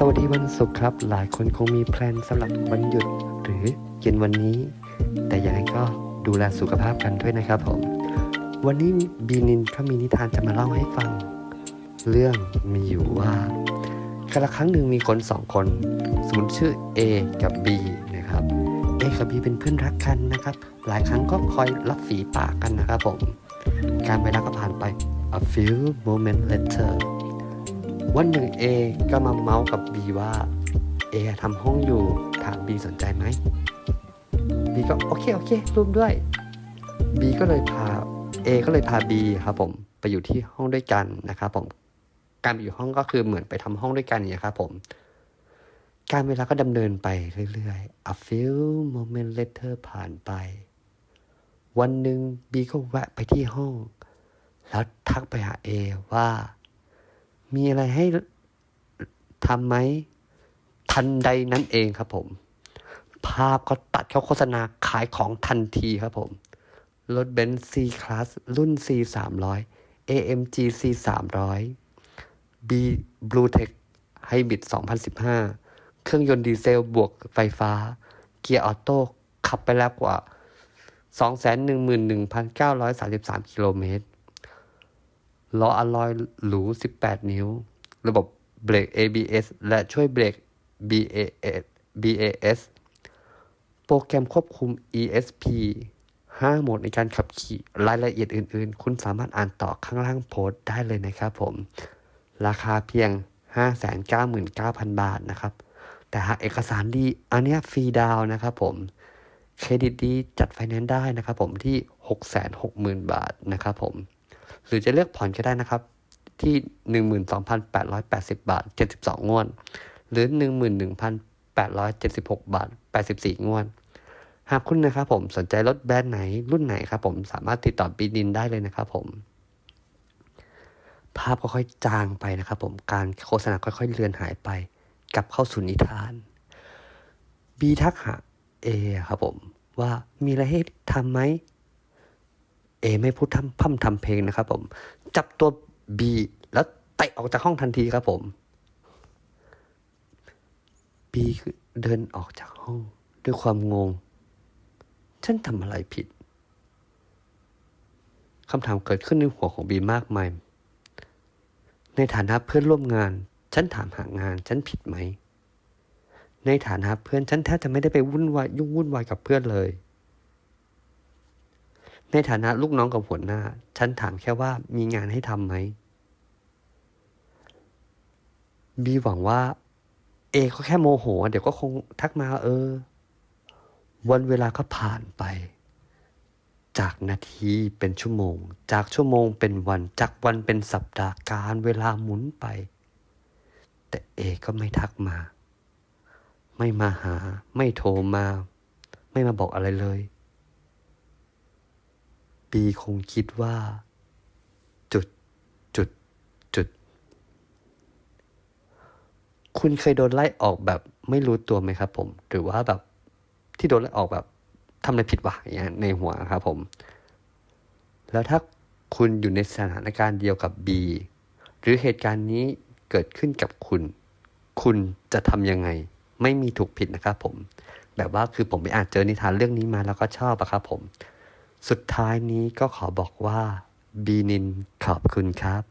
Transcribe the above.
สวัสดีวันศุกร์ครับ หลายคนคงมีแพลนสำหรับวันหยุดหรือเย็นวันนี้ แต่ยังไงก็ดูแลสุขภาพกันด้วยนะครับผม วันนี้บีนินเขามีนิทานจะมาเล่าให้ฟัง เรื่องมีอยู่ว่ากาละครั้งหนึ่งมีคนสองคนสมมติชื่อ A กับ B นะครับ A กับ B เป็นเพื่อนรักกันนะครับ หลายครั้งก็คอยรับฝีปากกันนะครับผม การเวลาก็ผ่านไป a few moments later วันหนึ่ง A ก็มาเมาส์กับ B ว่า A ทำห้องอยู่ถาม B สนใจไหม B ก็โอเคโอเคร่วมด้วย B ก็เลยพา A ก็เลยพา B ครับผมไปอยู่ที่ห้องด้วยกันนะครับผมการไปอยู่ห้องก็คือเหมือนไปทำห้องด้วยกันอย่างนี้ครับผม การเวลาก็ดำเนินไปเรื่อยๆ a few moments later ผ่านไป วันหนึ่ง B ก็แวะไปที่ห้อง แล้วทักไปหา A ว่า มีอะไรให้ทำไหมทันใดนั้นเองครับผม ภาพก็ตัดเข้าโฆษณาขายของทันทีครับผม รถเบนซ์ C Class รุ่น C 3 0 0 AMG C 3 0 0 B Bluetech Hybrid 2015 เครื่องยนต์ดีเซลบวกไฟฟ้า เกียร์ออโต้ขับไปแล้วกว่า 211,933 กิโลเมตร ล้ออะลอยหรู 18 นิ้ว ระบบเบรก ABS และช่วยเบรก BAS BAS โปรแกรมควบคุม ESP 5 โหมดในการขับขี่รายละเอียดอื่น ๆ คุณสามารถอ่านต่อข้างล่างโพสต์ได้เลยนะครับผม ราคาเพียง 599,000 บาทนะครับ แต่หากเอกสารดี อันนี้ฟรีดาวน์นะครับผม เครดิตดีจัดไฟแนนซ์ได้นะครับผมที่ 660,000 บาทนะครับผม หรือจะเลือกผ่อนก็ได้นะครับ ที่ 12,880 บาท 72 งวด หรือ 11,876 บาท 84 งวด หากคุณนะครับผมสนใจรถแบรนด์ไหนรุ่นไหนครับผมสามารถติดต่อบีดินได้เลยนะครับผมภาพค่อยๆจางไปนะครับผมการโฆษณาค่อยๆเลือนหายไปกลับเข้าสู่นิทานบีทักหาเอครับผม ว่ามีอะไรให้ทำไหม เอไม่พูดทำพั่มทำเพลงนะครับผม จับตัวบีแล้วเตะออกจากห้องทันทีครับผมบีคือเดินออกจากห้องด้วยความงง ฉันทำอะไรผิดคำถามเกิดขึ้นในหัวของบีมากมาย ในฐานะเพื่อนร่วมงาน ฉันถามหางาน ฉันผิดไหม ในฐานะเพื่อน ฉันแทบจะไม่ได้ไปวุ่นวายยุ่งวุ่นวายกับเพื่อนเลย ในฐานะลูกน้องกับหัวหน้า ฉันถามแค่ว่ามีงานให้ทำไหม บีหวังว่า เอเขาแค่โมโห เดี๋ยวก็คงทักมาเออ วันเวลาก็ผ่านไป จากนาทีเป็นชั่วโมง จากชั่วโมงเป็นวัน จากวันเป็นสัปดาห์การเวลาหมุนไป แต่เอก็ไม่ทักมา ไม่มาหา ไม่โทรมา ไม่มาบอกอะไรเลย บีคงคิดว่า จุดจุดจุด คุณเคยโดนไล่ออกแบบไม่รู้ตัวไหมครับ ผม หรือว่าแบบที่โดนไล่ออกแบบทำอะไรผิดวะอย่างเงี้ยในหัวครับ ผม แล้วถ้าคุณอยู่ในสถานการณ์เดียวกับ B หรือเหตุการณ์นี้เกิดขึ้นกับคุณ คุณจะทำยังไง ไม่มีถูกผิดนะครับผม แบบว่าคือผมไปอ่านเจอนิทานเรื่องนี้มาแล้วก็ชอบอะครับผม สุดท้ายนี้ก็ขอบอกว่า บีนินขอบคุณครับ